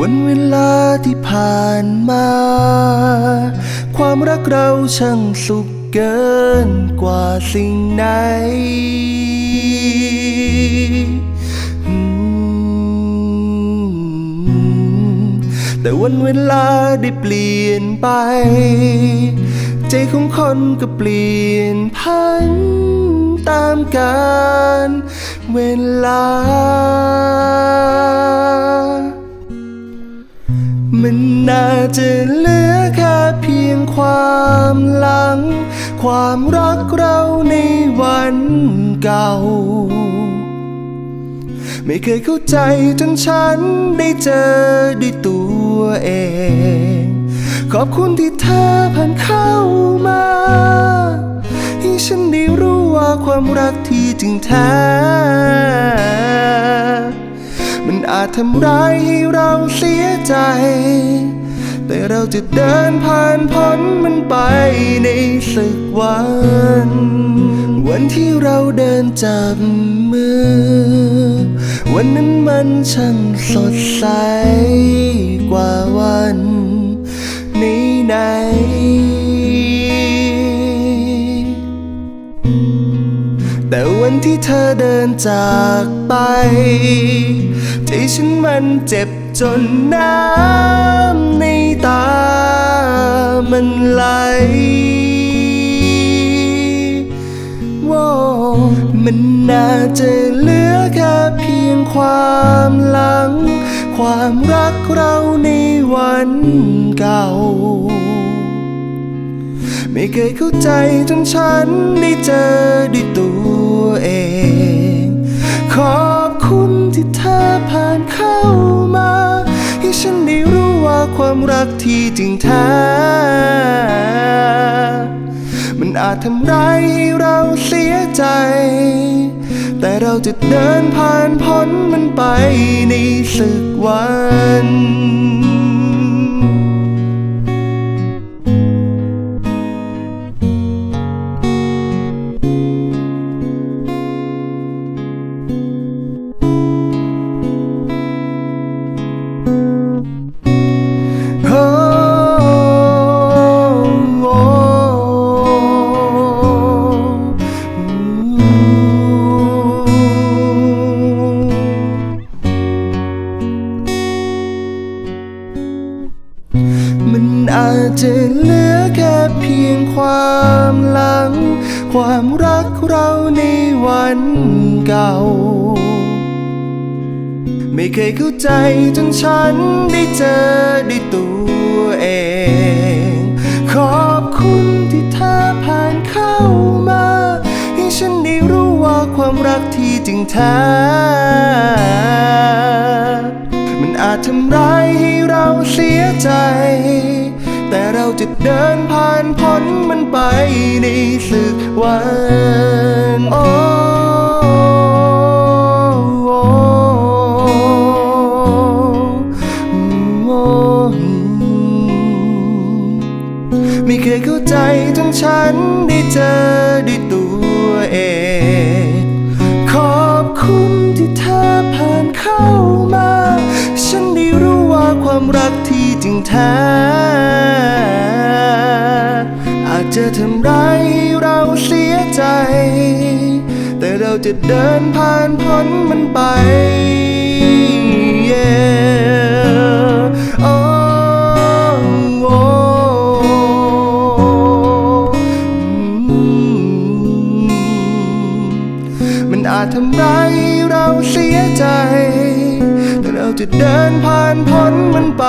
วันเวลาที่ผ่านมา ความรักเราช่างสุขเกินกว่าสิ่งไหนแต่วันเวลาได้เปลี่ยนไป ใจของคนก็เปลี่ยนพันตามกาลเวลา น่าจะเหลือแค่เพียงความหลัง ความรักเราในวันเก่า ไม่เคยเข้าใจจนฉันได้เจอด้วยตัวเอง ขอบคุณที่เธอผ่านเข้ามาให้ฉันได้รู้ว่าความรักที่จริงแท้มันอาจทำร้ายให้เราเสียใจ เราจะเดินผ่านพ้นมันไปในสักวัน วันที่เราเดินจับมือ วันนั้นมันช่างสดใสกว่าวันไหนแต่วันที่เธอเดินจากไปใจฉันมันเจ็บ จนน้ำในตามันไหลว้มันน่าจะเหลือแค่เพียงความหลัง ความรักเราในวันเก่า ไม่เคยเข้าใจจนฉันได้เจอด้วยตัว รักที่จริงแท้ มันอาจทำร้ายให้เราเสียใจ แต่เราจะเดินผ่านพ้นมันไปในสึกวัน ความหลัง ความรักเราในวันเก่า ไม่เคยเข้าใจจนฉันได้เจอได้ตัวเอง ขอบคุณที่เธอผ่านเข้ามา ให้ฉันได้รู้ว่าความรักที่จริงแท้มันอาจทำร้ายให้เราเสีย จแต่เราจะเดินผ่านพ้นมันไปในสักวันโอ้โอ้โอ้ไม่เคยเข้าใจจนฉันได้เจอด้วยตัวเอง ขอบคุณที่เธอผ่านเข้ามา ฉันได้รู้ว่าความรักที่จริงแท้ จะทำร้ายเราเสียใจ แต่เราจะเดินผ่านพ้นมันไป Yeah. Oh, oh. อืมมันอาจทำร้ายเราเสียใจ แต่เราจะเดินผ่านพ้นมันไป